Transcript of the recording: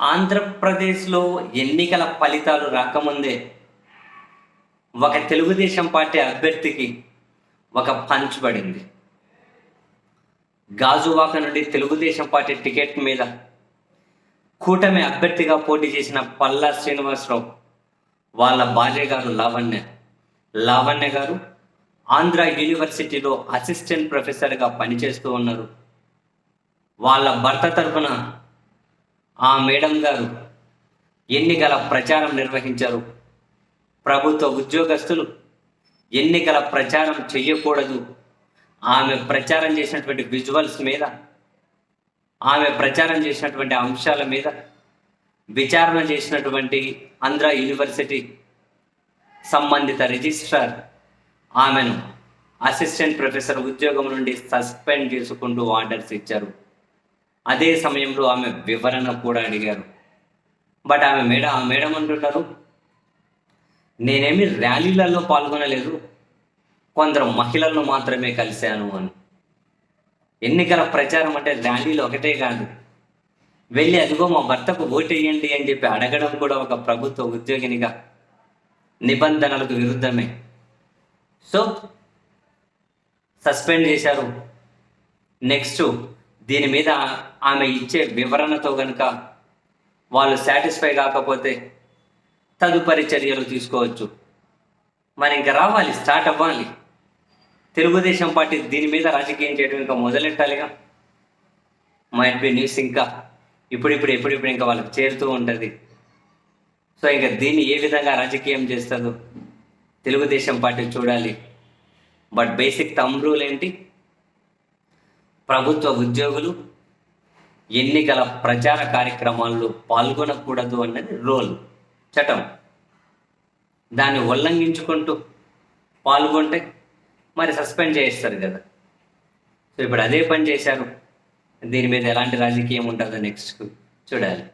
ఆంధ్రప్రదేశ్లో ఎన్నికల ఫలితాలు రాకముందే ఒక తెలుగుదేశం పార్టీ అభ్యర్థికి ఒక పంచ్ పడింది. గాజువాక నుండి తెలుగుదేశం పార్టీ టికెట్ మీద కూటమి అభ్యర్థిగా పోటీ చేసిన పల్లా శ్రీనివాసరావు వాళ్ళ భార్య గారు లావణ్య. లావణ్య గారు ఆంధ్ర యూనివర్సిటీలో అసిస్టెంట్ ప్రొఫెసర్గా పనిచేస్తూ ఉన్నారు. వాళ్ళ భర్త తరఫున ఆ మేడం గారు ఎన్నికల ప్రచారం నిర్వహించారు. ప్రభుత్వ ఉద్యోగస్తులు ఎన్నికల ప్రచారం చెయ్యకూడదు. ఆమె ప్రచారం చేసినటువంటి విజువల్స్ మీద ఆమె ప్రచారం చేసినటువంటి అంశాల మీద విచారణ చేసినటువంటి ఆంధ్ర యూనివర్సిటీ సంబంధిత రిజిస్ట్రార్ ఆమెను అసిస్టెంట్ ప్రొఫెసర్ ఉద్యోగం నుండి సస్పెండ్ చేసుకుంటూ ఆర్డర్స్ ఇచ్చారు. అదే సమయంలో ఆమె వివరణ కూడా అడిగారు. బట్ ఆమె మేడం ఆ మేడం అంటున్నారు నేనేమి ర్యాలీలలో పాల్గొనలేదు కొందరు మహిళలను మాత్రమే కలిశాను అని. ఎన్నికల ప్రచారం అంటే ర్యాలీలు ఒకటే కాదు. వెళ్ళి అదిగో మా భర్తకు ఓటేయండి అని చెప్పి అడగడం కూడా ఒక ప్రభుత్వ ఉద్యోగినిగా నిబంధనలకు విరుద్ధమే. సో సస్పెండ్ చేశారు. నెక్స్ట్ దీని మీద ఆమె ఇచ్చే వివరణతో కనుక వాళ్ళు సాటిస్ఫై కాకపోతే తదుపరి చర్యలు తీసుకోవచ్చు. మరి ఇంకా రావాలి స్టార్ట్ అవ్వాలి. తెలుగుదేశం పార్టీ దీని మీద రాజకీయం చేయడం ఇంకా మొదలెట్టాలిగా? మైట్ బి న్యూస్ ఇంకా ఇప్పుడిప్పుడు ఎప్పుడిప్పుడు ఇంకా వాళ్ళకి చేరుతూ ఉంటుంది. సో ఇంకా దీన్ని ఏ విధంగా రాజకీయం చేస్తుందో తెలుగుదేశం పార్టీ చూడాలి. బట్ బేసిక్ తమ్ రూల్ ఏంటి? ప్రభుత్వ ఉద్యోగులు ఎన్నికల ప్రచార కార్యక్రమాల్లో పాల్గొనకూడదు అన్నది రోల్ చట్టం. దాన్ని ఉల్లంఘించుకుంటూ పాల్గొంటే మరి సస్పెండ్ చేస్తారు కదా. సో ఇప్పుడు అదే పని చేశారు. దీని మీద ఎలాంటి రాజకీయం ఉంటుందో నెక్స్ట్ చూడాలి.